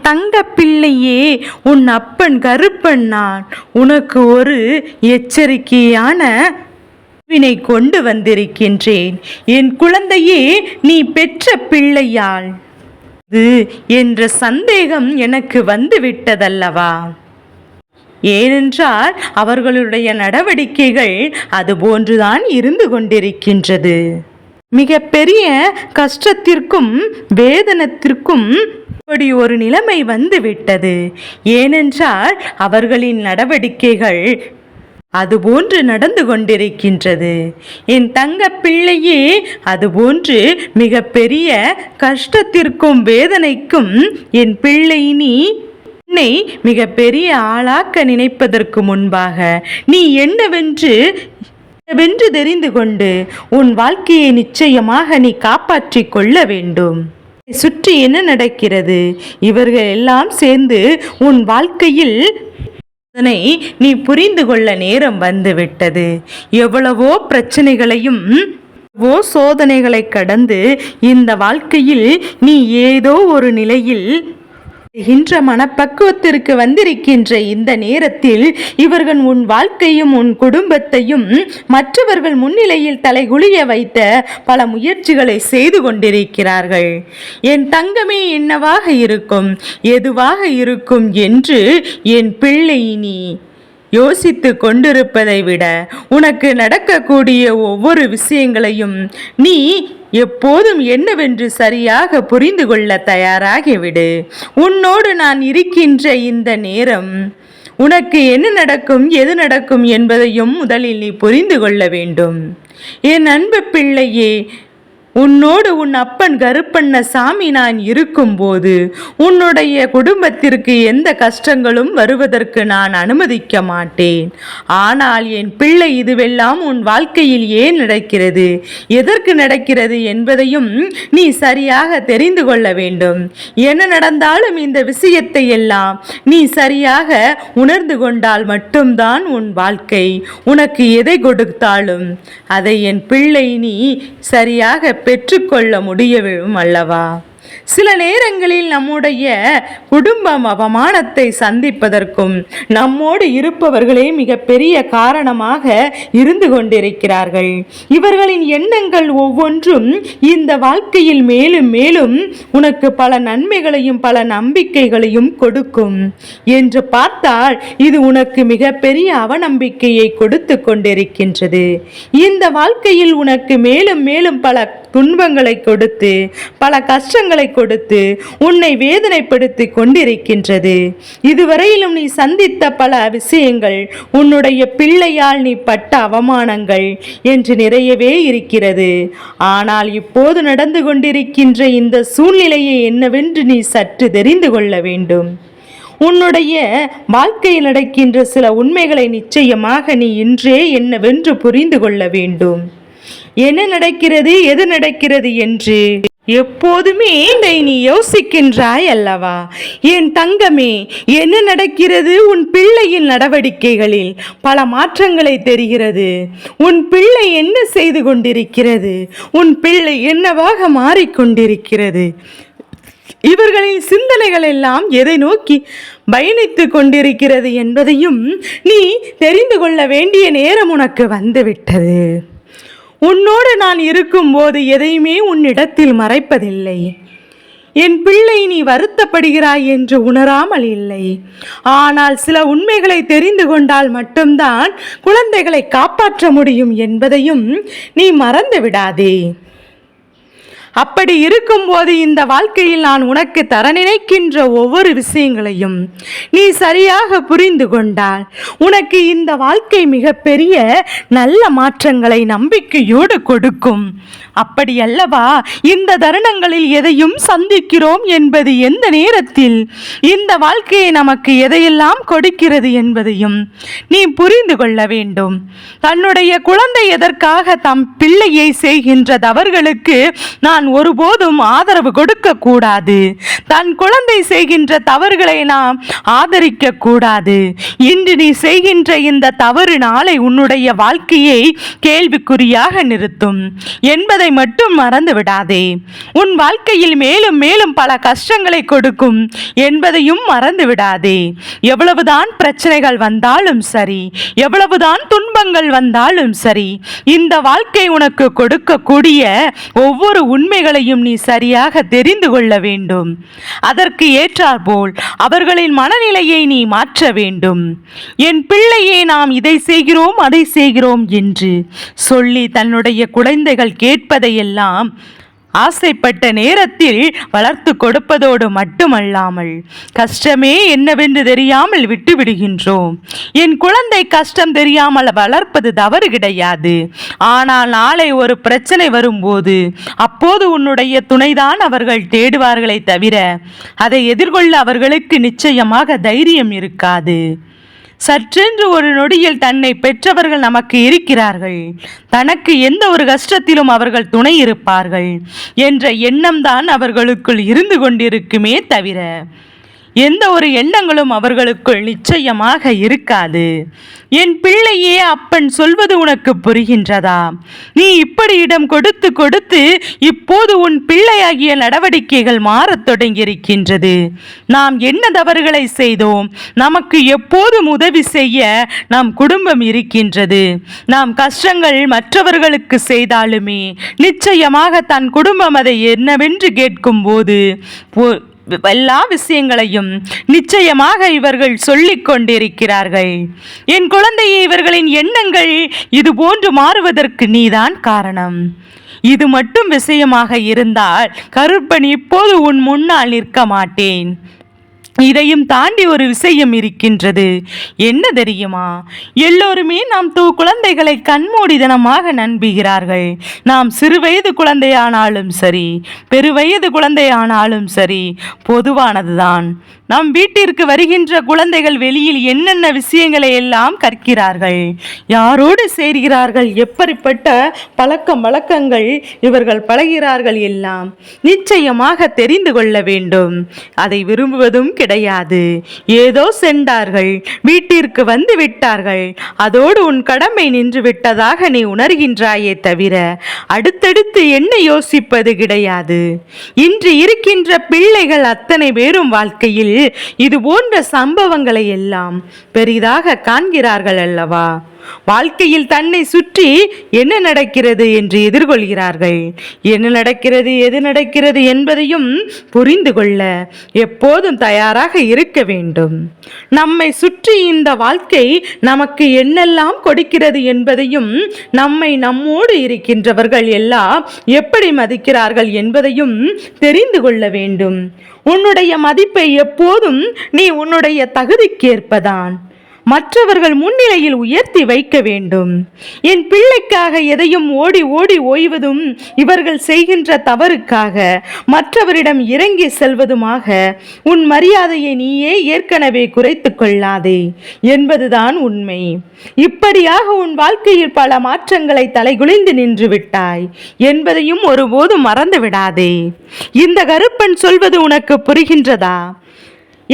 தங்க பிள்ளையே உன் அப்பன் கருப்பன் நான். உனக்கு ஒரு எச்சரிக்கையான வினை கொண்டு வந்திருக்கின்றேன். என் குழந்தையே நீ பெற்ற பிள்ளையாள். இது என்ற சந்தேகம் எனக்கு வந்து விட்டதல்லவா ஏனென்றால் அவர்களுடைய நடவடிக்கைகள் அதுபோன்றுதான் இருந்து கொண்டிருக்கின்றது. மிக பெரிய கஷ்டத்திற்கும் வேதனத்திற்கும் இப்படி ஒரு நிலைமை வந்துவிட்டது. ஏனென்றால் அவர்களின் நடவடிக்கைகள் அதுபோன்று நடந்து கொண்டிருக்கின்றது. என் தங்க பிள்ளையே அதுபோன்று மிக பெரிய கஷ்டத்திற்கும் வேதனைக்கும் என் பிள்ளை நீ உன்னை மிக பெரிய ஆளாக்க நினைப்பதற்கு முன்பாக நீ என்னவென்று வென்று தெரிந்து கொண்டு உன் வாழ்க்கையை நிச்சயமாக நீ காப்பாற்றிக் கொள்ள வேண்டும். சுற்றி என்ன நடக்கிறது? இவர்கள் எல்லாம் சேர்ந்து உன் வாழ்க்கையில் அதனை நீ புரிந்து கொள்ள நேரம் வந்துவிட்டது. எவ்வளவோ பிரச்சனைகளையும் எவ்வளவோ சோதனைகளை கடந்து இந்த வாழ்க்கையில் நீ ஏதோ ஒரு நிலையில் என்ற மனப்பக்குவத்திற்கு வந்திருக்கின்ற இந்த நேரத்தில் இவர்கள் உன் வாழ்க்கையும் உன் குடும்பத்தையும் மற்றவர்கள் முன்னிலையில் தலைகுளிய வைத்த பல முயற்சிகளை செய்து கொண்டிருக்கிறார்கள். என் தங்கமே என்னவாக இருக்கும்? எதுவாக இருக்கும் என்று என் பிள்ளை நீ யோசித்து கொண்டிருப்பதை விட உனக்கு நடக்கக்கூடிய ஒவ்வொரு விஷயங்களையும் நீ எப்போதும் என்னவென்று சரியாக புரிந்து கொள்ள தயாராகிவிடு. உன்னோடு நான் இருக்கின்ற இந்த நேரம் உனக்கு என்ன நடக்கும் எது நடக்கும் என்பதையும் முதலில் நீ புரிந்து கொள்ள வேண்டும். என் அன்பு பிள்ளையே உன்னோடு உன் அப்பன் கருப்பண்ண சாமி நான் இருக்கும்போது உன்னுடைய குடும்பத்திற்கு எந்த கஷ்டங்களும் வருவதற்கு நான் அனுமதிக்க மாட்டேன். ஆனால் என் பிள்ளை இதுவெல்லாம் உன் வாழ்க்கையில் ஏன் நடக்கிறது? எதற்கு நடக்கிறது என்பதையும் நீ சரியாக தெரிந்து கொள்ள வேண்டும். என்ன நடந்தாலும் இந்த விஷயத்தை எல்லாம் நீ சரியாக உணர்ந்து கொண்டால் மட்டும்தான் உன் வாழ்க்கை. உனக்கு எதை கொடுத்தாலும் அதை என் பிள்ளை நீ சரியாக பெற்றுக்கொள்ள முடியவும் அல்லவா? சில நேரங்களில் நம்முடைய குடும்பம் அவமானத்தை சந்திப்பதற்கும் நம்மோடு இருப்பவர்களே மிகப்பெரிய காரணமாக இருந்து கொண்டிருக்கிறார்கள். இவர்களின் எண்ணங்கள் ஒவ்வொன்றும் இந்த வாழ்க்கையில் மேலும் மேலும் உனக்கு பல நன்மைகளையும் பல நம்பிக்கைகளையும் கொடுக்கும். என்று பார்த்தால் இது உனக்கு மிகப்பெரிய அவநம்பிக்கையை கொடுத்து கொண்டிருக்கின்றது. இந்த வாழ்க்கையில் உனக்கு மேலும் மேலும் பல துன்பங்களை கொடுத்து பல கஷ்டங்கள் துன்பங்களை கொடுத்து உன்னை வேதனைப்படுத்தி கொண்டிருக்கின்றது. இதுவரையிலும் நீ சந்தித்த பல விஷயங்கள் உன்னுடைய பிள்ளையால் நீ பட்ட அவமானங்கள் என்று நிறையவே இருக்கிறது. ஆனால் இப்போது நடந்து கொண்டிருக்கின்ற இந்த சூழ்நிலையை என்னவென்று நீ சற்று தெரிந்து கொள்ள வேண்டும். உன்னுடைய வாழ்க்கையில் நடக்கின்ற சில உண்மைகளை நிச்சயமாக நீ இன்றே என்னவென்று புரிந்து கொள்ள வேண்டும். என்ன நடக்கிறது எது நடக்கிறது என்று எப்போதுமே இதை நீ யோசிக்கின்றாய் அல்லவா? என் தங்கமே என்ன நடக்கிறது உன் பிள்ளையின் நடவடிக்கைகளில்? பல மாற்றங்களை தெரிகிறது. உன் பிள்ளை என்ன செய்து கொண்டிருக்கிறது? உன் பிள்ளை என்னவாக மாறிக்கொண்டிருக்கிறது இவர்களின் சிந்தனைகள் எல்லாம் எதை நோக்கி பயணித்து கொண்டிருக்கிறது என்பதையும் நீ தெரிந்து கொள்ள வேண்டிய நேரம் உனக்கு வந்துவிட்டது. உன்னோடு நான் இருக்கும்போது எதையுமே உன்னிடத்தில் மறைப்பதில்லை. என் பிள்ளை நீ வருத்தப்படுகிறாய் என்று உணராமல் இல்லை. ஆனால் சில உண்மைகளை தெரிந்து கொண்டால் மட்டும்தான் குழந்தைகளை காப்பாற்ற முடியும் என்பதையும் நீ மறந்து விடாதே. அப்படி இருக்கும்போது இந்த வாழ்க்கையில் நான் உனக்கு தர நினைக்கின்ற ஒவ்வொரு விஷயங்களையும் நீ சரியாக புரிந்து கொண்டால் உனக்கு இந்த வாழ்க்கை மிகப்பெரிய நல்ல மாற்றங்களை நம்பிக்கையோடு கொடுக்கும். அப்படி அல்லவா இந்த தருணங்களில் எதையும் சந்திக்கிறோம் என்பது எந்த நேரத்தில்? இந்த வாழ்க்கையை நமக்கு எதையெல்லாம் கொடுக்கிறது என்பதையும் நீ புரிந்து கொள்ள வேண்டும். தன்னுடைய குழந்தை எதற்காக தம் பிள்ளையை செய்கின்ற தவறுகளுக்கு நான் ஒருபோதும் ஆதரவு கொடுக்க கூடாது தன் குழந்தை செய்கின்ற தவறுகளை நாம் ஆதரிக்க கூடாது இன்று நீ செய்கின்ற இந்த தவறு நாளை உன்னுடைய வாழ்க்கையை கேள்விக்குறியாக நிறுத்தும். என்பதை என்பதை மட்டும் மறந்து விடாதே. உன் வாழ்க்கையில் மேலும் மேலும் பல கஷ்டங்களை கொடுக்கும் என்பதையும் மறந்து விடாதே. எவ்வளவுதான் பிரச்சனைகள் வந்தாலும் சரி எவ்வளவுதான் துன்பங்கள் வந்தாலும் சரி இந்த வாழ்க்கை உனக்கு கொடுக்கக்கூடிய ஒவ்வொரு உண்மைகளையும் நீ சரியாக தெரிந்து கொள்ள வேண்டும். அதற்கு ஏற்றாற்போல் அவர்களின் மனநிலையை நீ மாற்ற வேண்டும். என் பிள்ளையே நாம் இதை செய்கிறோம் அதை செய்கிறோம் என்று சொல்லி தன்னுடைய குழந்தைகள் கிடைப்பதையெல்லாம் ஆசைப்பட்ட நேரத்தில் வளர்த்து கொடுப்பதோடு மட்டுமல்லாமல் கஷ்டமே என்னவென்று தெரியாமல் விட்டு விடுகின்றோம். என் குழந்தை கஷ்டம் தெரியாமல் வளர்ப்பது தவறு கிடையாது. ஆனால் நாளை ஒரு பிரச்சனை வரும்போது அப்போது உன்னுடைய துணைதான் அவர்கள் தேடுவார்களே தவிர அதை எதிர்கொள்ள அவர்களுக்கு நிச்சயமாக தைரியம் இருக்காது. சற்றென்று ஒரு நொடியில் தன்னை பெற்றவர்கள் நமக்கு இருக்கிறார்கள். தனக்கு எந்த ஒரு கஷ்டத்திலும் அவர்கள் துணை இருப்பார்கள். என்ற எண்ணம்தான் அவர்களுக்குள் இருந்து கொண்டிருக்குமே தவிர எந்த ஒரு எண்ணங்களும் அவர்களுக்குள் நிச்சயமாக இருக்காது. என் பிள்ளையே அப்பன் சொல்வது உனக்கு புரிகின்றதா? நீ இப்படி இடம் கொடுத்து கொடுத்து இப்போது உன் பிள்ளையாகிய நடவடிக்கைகள் மாறத் தொடங்கியிருக்கின்றது. நாம் என்ன தவறுகளை செய்தோம்? நமக்கு எப்போதும் உதவி செய்ய நம் குடும்பம் இருக்கின்றது. நாம் கஷ்டங்கள் மற்றவர்களுக்கு செய்தாலுமே நிச்சயமாக தன் குடும்பம் அதை என்னவென்று கேட்கும் போ- எல்லா விஷயங்களையும் நிச்சயமாக இவர்கள் சொல்லிக் கொண்டிருக்கிறார்கள். என் குழந்தையை இவர்களின் எண்ணங்கள் இது போன்று மாறுவதற்கு நீதான் காரணம். இது மட்டும் விஷயமாக இருந்தால் கருப்பன் இப்போது உன் முன்னால் நிற்க மாட்டேன். இதையும் தாண்டி ஒரு விஷயம் இருக்கின்றது. என்ன தெரியுமா? எல்லோருமே நாம் தூ குழந்தைகளை கண்மூடிதனமாக நம்புகிறார்கள் நாம் சிறுவயது குழந்தையானாலும் சரி பெருவயது குழந்தையானாலும் சரி பொதுவானதுதான். நம் வீட்டிற்கு வருகின்ற குழந்தைகள் வெளியில் என்னென்ன விஷயங்களை எல்லாம் கற்கிறார்கள்? யாரோடு சேர்கிறார்கள்? எப்படிப்பட்ட பழக்கம் வழக்கங்கள் இவர்கள் பழகிறார்கள் எல்லாம் நிச்சயமாக தெரிந்து கொள்ள வேண்டும். அதை விரும்புவதும் கிடையாது. ஏதோ சென்றார்கள் வீட்டிற்கு வந்து விட்டார்கள். அதோடு உன் கடமை நின்று விட்டதாக நீ உணர்கின்றாயே தவிர அடுத்தடுத்து என்ன யோசிப்பது கிடையாது. இன்று இருக்கின்ற பிள்ளைகள் அத்தனை பேரும் வாழ்க்கையில் இது போன்ற சம்பவங்களை எல்லாம் பெரிதாக காண்கிறார்கள் அல்லவா? வாழ்க்கையில் தன்னை சுற்றி என்ன நடக்கிறது என்று எதிர்கொள்கிறார்கள்? என்ன நடக்கிறது எது நடக்கிறது என்பதையும் புரிந்து கொள்ள எப்போதும் தயாராக இருக்க வேண்டும். நம்மை சுற்றி இந்த வாழ்க்கை நமக்கு என்னெல்லாம் கொடுக்கிறது என்பதையும் நம்மை நம்மோடு இருக்கின்றவர்கள் எல்லாம் எப்படி மதிக்கிறார்கள் என்பதையும் தெரிந்து கொள்ள வேண்டும். உன்னுடைய மதிப்பை எப்போதும் நீ உன்னுடைய தகுதிக்கேற்பதான். மற்றவர்கள் முன்னிலையில் உயர்த்தி வைக்க வேண்டும். என் பிள்ளைக்காக எதையும் ஓடி ஓடி ஓய்வதும் இவர்கள் செய்கின்ற தவறுக்காக. மற்றவரிடம் இறங்கி செல்வதுமாக உன் மரியாதையை நீயே ஏற்கனவே குறைத்து கொள்ளாதே என்பதுதான் உண்மை. இப்படியாக உன் வாழ்க்கையில் பல மாற்றங்களை தலைகுனிந்து நின்று விட்டாய் என்பதையும் ஒருபோதும் மறந்து விடாதே இந்த கருப்பன் சொல்வது உனக்கு புரிகின்றதா?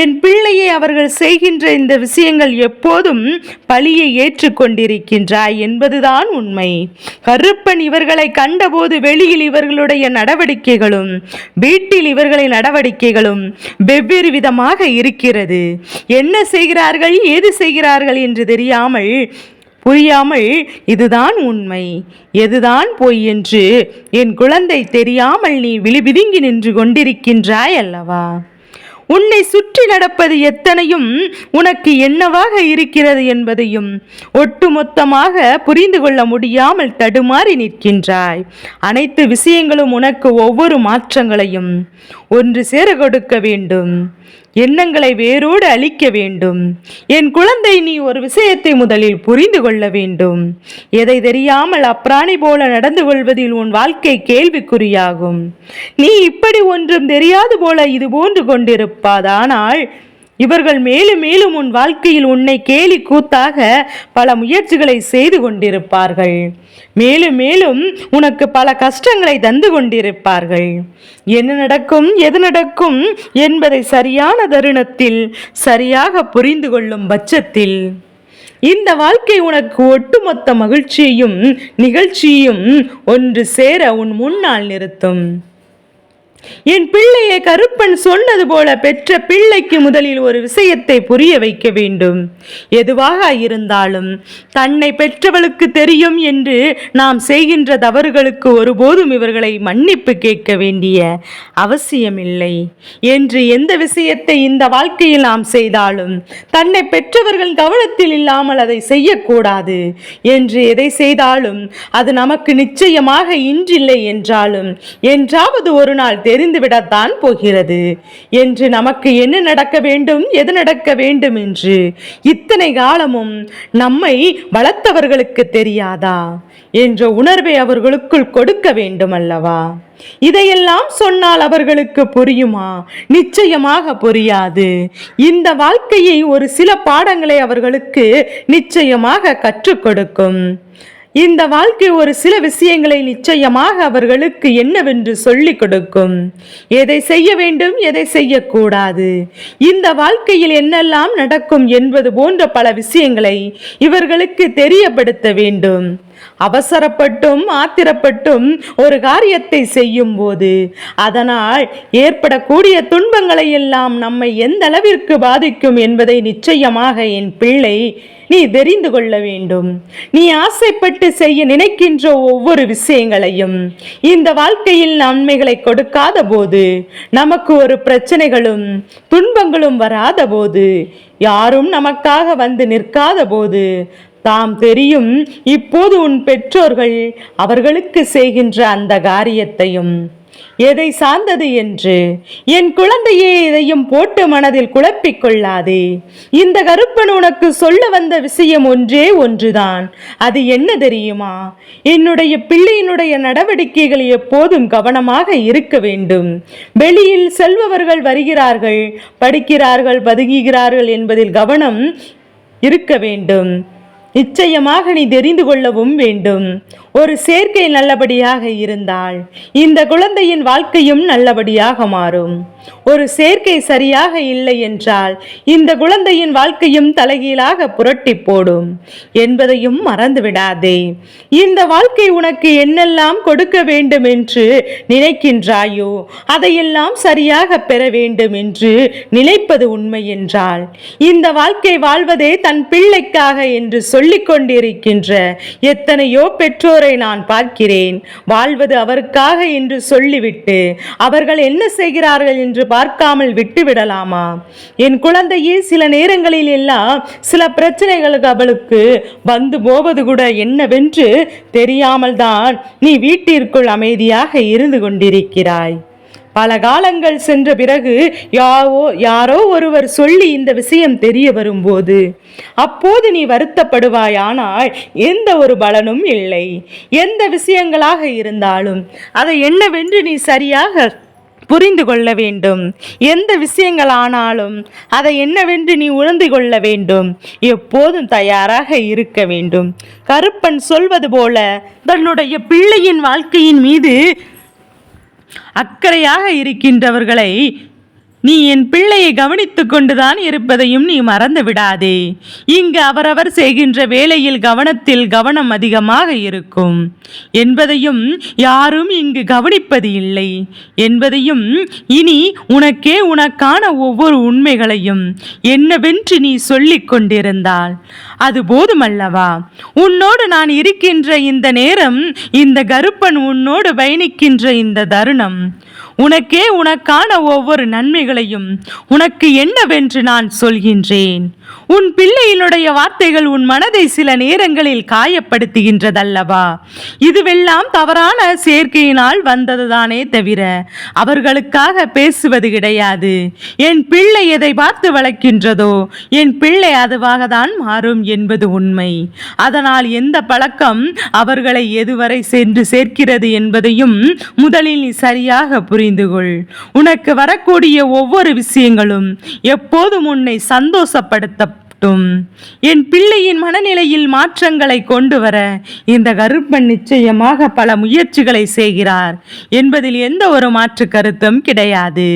என் பிள்ளையை அவர்கள் செய்கின்ற இந்த விஷயங்கள் எப்போதும் பழியை ஏற்றுக்கொண்டிருக்கின்றாய் என்பதுதான் உண்மை. கருப்பன் இவர்களை கண்டபோது வெளியில் இவர்களுடைய நடவடிக்கைகளும் வீட்டில் இவர்களின் நடவடிக்கைகளும் வெவ்வேறு விதமாக இருக்கிறது. என்ன செய்கிறார்கள் ஏது செய்கிறார்கள் என்று தெரியாமல் புரியாமல் இதுதான் உண்மை. எதுதான் பொய் என்று என் குழந்தை தெரியாமல் நீ விழிபிதுங்கி நின்று கொண்டிருக்கின்றாய் அல்லவா? உன்னை சுற்றி நடப்பது எத்தனையும் உனக்கு என்னவாக இருக்கிறது என்பதையும் ஒட்டுமொத்தமாக புரிந்து கொள்ள முடியாமல் தடுமாறி நிற்கின்றாய். அனைத்து விஷயங்களும் உனக்கு ஒவ்வொரு மாற்றங்களையும் ஒன்று சேர கொடுக்க வேண்டும். எண்ணங்களை வேரோடு அழிக்க வேண்டும். என் குழந்தை நீ ஒரு விஷயத்தை முதலில் புரிந்து கொள்ள வேண்டும். எதை தெரியாமல் அப்பிராணி போல நடந்து கொள்வதில் உன் வாழ்க்கை கேள்விக்குறியாகும். நீ இப்படி ஒன்றும் தெரியாது போல இது போன்று கொண்டிருப்பாதானால் இவர்கள் மேலும் மேலும் உன் வாழ்க்கையில் உன்னை கேலி கூத்தாக பல முயற்சிகளை செய்து கொண்டிருப்பார்கள். மேலும் மேலும் உனக்கு பல கஷ்டங்களை தந்து கொண்டிருப்பார்கள். என்ன நடக்கும் எது நடக்கும் என்பதை சரியான தருணத்தில் சரியாக புரிந்து கொள்ளும் பட்சத்தில். இந்த வாழ்க்கை உனக்கு ஒட்டுமொத்த மகிழ்ச்சியையும் நிகழ்ச்சியையும் ஒன்று சேர உன் முன்னால் நிறுத்தும். என் பிள்ளையை கருப்பன் சொன்னது போல பெற்ற பிள்ளைக்கு முதலில் ஒரு விஷயத்தை புரிய வைக்க வேண்டும். எதுவாக இருந்தாலும் தன்னை பெற்றவளுக்கு தெரியும் என்று நாம் செய்கின்ற தவறுகளுக்கு ஒருபோதும் இவர்களை மன்னிப்பு கேட்க வேண்டிய அவசியமில்லை. என்று எந்த விஷயத்தை இந்த வாழ்க்கையில் நாம் செய்தாலும் தன்னை பெற்றவர்கள் கவனத்தில் இல்லாமல் அதை செய்யக்கூடாது. என்று எதை செய்தாலும் அது நமக்கு நிச்சயமாக இன்றில்லை என்றாலும் என்றாவது ஒரு நாள் தெரிந்துவிடத்தான் போகிறது. என்று நமக்கு என்ன நடக்க வேண்டும் எது நடக்க வேண்டும் என்று இத்தனை காலமும் நம்மை வளர்த்தவர்களுக்கு தெரியாதா? என்ற உணர்வை அவர்களுக்குள் கொடுக்க வேண்டும் அல்லவா இதையெல்லாம் சொன்னால் அவர்களுக்கு புரியுமா? நிச்சயமாக புரியாது. இந்த வாழ்க்கையை ஒரு சில பாடங்களை அவர்களுக்கு நிச்சயமாக கற்றுக் கொடுக்கும். இந்த வாழ்க்கை ஒரு சில விஷயங்களை நிச்சயமாக அவர்களுக்கு என்னவென்று சொல்லிக் கொடுக்கும். எதை செய்ய வேண்டும் எதை செய்யக்கூடாது? இந்த வாழ்க்கையில் என்னெல்லாம் நடக்கும் என்பது போன்ற பல விஷயங்களை இவர்களுக்கு தெரியப்படுத்த வேண்டும். அவசரப்பட்டும் ஆத்திரப்பட்டும் ஒரு காரியத்தை செய்யும் போது அதனால் ஏற்படக்கூடிய துன்பங்களை எல்லாம் நம்மை எந்த அளவிற்கு பாதிக்கும் என்பதை நிச்சயமாக என் பிள்ளை நீ தெரிந்து கொள்ள வேண்டும். நீ ஆசைப்பட்டு செய்ய நினைக்கின்ற ஒவ்வொரு விஷயங்களையும் இந்த வாழ்க்கையில் நன்மைகளை கொடுக்காத போது நமக்கு ஒரு பிரச்சனைகளும் துன்பங்களும் வராத போது யாரும் நமக்காக வந்து நிற்காத போது தாம் தெரியும். இப்போது உன் பெற்றோர்கள் அவர்களுக்கு செய்கின்ற அந்த காரியத்தையும். எதை சார்ந்தது என்று? என் குழந்தையே இதையும் போட்டு மனதில் குழப்பிக் கொள்ளாதே. இந்த கருப்பன் உனக்கு சொல்ல வந்த விஷயம் ஒன்றே ஒன்றுதான். அது என்ன தெரியுமா? என்னுடைய பிள்ளையினுடைய நடவடிக்கைகள் எப்போதும் கவனமாக இருக்க வேண்டும். வெளியில் செல்பவர்கள் வருகிறார்கள் படிக்கிறார்கள் பதுங்குகிறார்கள் என்பதில் கவனம் இருக்க வேண்டும். நிச்சயமாக நீ தெரிந்து கொள்ளவும் வேண்டும். ஒரு சேர்க்கை நல்லபடியாக இருந்தால் இந்த குழந்தையின் வாழ்க்கையும் நல்லபடியாக மாறும். ஒரு சேர்க்கை சரியாக இல்லை என்றால் இந்த குழந்தையின் வாழ்க்கையும் தலைகீழாக புரட்டி போடும். என்பதையும் மறந்து விடாதே. இந்த வாழ்க்கை உனக்கு என்னெல்லாம் கொடுக்க வேண்டும் என்று நினைக்கின்றாயோ அதையெல்லாம் சரியாக பெற வேண்டும் என்று நினைப்பது உண்மை என்றால் இந்த வாழ்க்கை வாழ்வதே தன் பிள்ளைக்காக என்று சொல்லிக் கொண்டிருக்கின்ற எத்தனையோ பெற்றோரை நான் பார்க்கிறேன். வாழ்வது அவருக்காக என்று சொல்லிவிட்டு அவர்கள் என்ன செய்கிறார்கள் என்று பார்க்காமல் விட்டு விடலாமா என் குழந்தையே சில நேரங்களில் எல்லாம் சில பிரச்சனைகளுக்கு அவளுக்கு வந்து போவது கூட என்னவென்று தெரியாமல் தான் நீ வீட்டிற்குள் அமைதியாக இருந்து கொண்டிருக்கிறாய். பல காலங்கள் சென்ற பிறகு யாவோ யாரோ ஒருவர் சொல்லி இந்த விஷயம் தெரிய வரும்போது அப்போது நீ வருத்தப்படுவாயானால் எந்த ஒரு பலனும் இல்லை. எந்த விஷயங்களாக இருந்தாலும் அதை என்னவென்று நீ சரியாக புரிந்து கொள்ள வேண்டும். எந்த விஷயங்களானாலும் அதை என்னவென்று நீ உணர்ந்து கொள்ள வேண்டும். எப்போதும் தயாராக இருக்க வேண்டும். கருப்பன் சொல்வது போல தன்னுடைய பிள்ளையின் வாழ்க்கையின் மீது அக்கறையாக இருக்கின்றவர்களை நீ என் பிள்ளையை கவனித்துக் கொண்டுதான் இருப்பதையும் நீ மறந்து விடாதே. இங்கு அவரவர் செய்கின்ற வேலையில் கவனத்தில் கவனம் அதிகமாக இருக்கும். என்பதையும் யாரும் இங்கு கவனிப்பது இல்லை. என்பதையும் இனி உனக்கே உனக்கான ஒவ்வொரு உண்மைகளையும் என்னவென்று நீ சொல்லிக் கொண்டிருந்தால். அது போதுமல்லவா? உன்னோடு நான் இருக்கின்ற இந்த நேரம் இந்த கருப்பன் உன்னோடு பயணிக்கின்ற இந்த தருணம். உனக்கே உனக்கான ஒவ்வொரு நன்மைகளையும் உனக்கு என்னவென்று நான் சொல்கின்றேன். உன் பிள்ளையினுடைய வார்த்தைகள் உன் மனதை சில நேரங்களில் காயப்படுத்துகின்றதல்லவா? இதுவெல்லாம் தவறான சேர்க்கையினால் வந்ததுதானே தவிர அவர்களுக்காக பேசுவது கிடையாது. என் பிள்ளை எதை பார்த்து வளர்க்கின்றதோ என் பிள்ளை அதுவாக தான் மாறும் என்பது உண்மை. அதனால் எந்த பழக்கம் அவர்களை எதுவரை சென்று சேர்க்கிறது என்பதையும் முதலில் நீ சரியாக புரிந்து கொள். உனக்கு வரக்கூடிய ஒவ்வொரு விஷயங்களும் எப்போதும் உன்னை சந்தோஷப்படுத்த நடக்கட்டும் என் பிள்ளையின் மனநிலையில் மாற்றங்களை கொண்டு வர இந்த கருப்பன் நிச்சயமாக பல முயற்சிகளை செய்கிறார். என்பதில் எந்த ஒரு மாற்று கருத்தும் கிடையாது.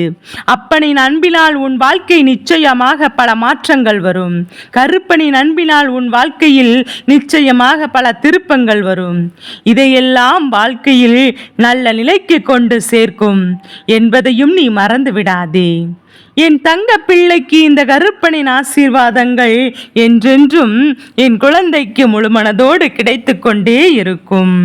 அப்பனின் அன்பினால் உன் வாழ்க்கை நிச்சயமாக பல மாற்றங்கள் வரும். கருப்பனின் அன்பினால் உன் வாழ்க்கையில் நிச்சயமாக பல திருப்பங்கள் வரும். இதையெல்லாம் வாழ்க்கையில் நல்ல நிலைக்கு கொண்டு சேர்க்கும் என்பதையும் நீ மறந்து விடாதே என் தங்க பிள்ளைக்கு இந்த கருப்பனின் ஆசீர்வாதங்கள் என்றென்றும் என் குழந்தைக்கு முழுமனதோடு கிடைத்து கொண்டே இருக்கும்.